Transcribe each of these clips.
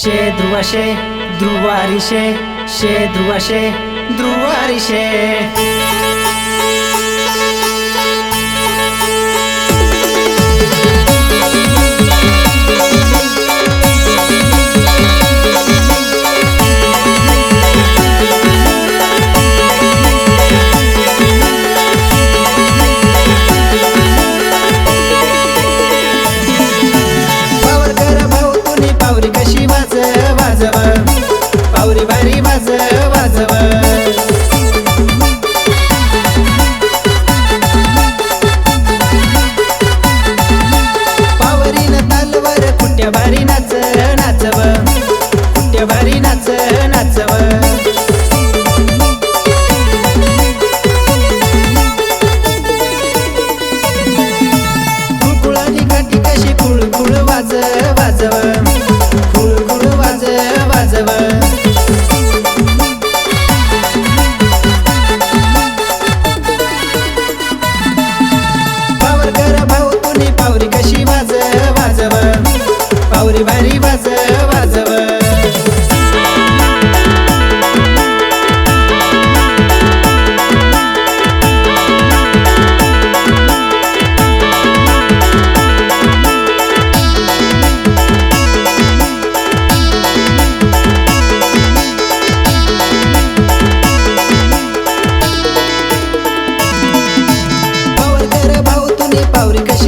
সে দ্রুয়াশে দ্রুয়ারিশে সে দ্রুয়াশে দ্রুয়ারিশে भारी नाच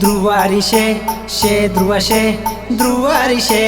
ধ্রুবারিষে সে ধ্রুবাসে ধ্রুবারিষে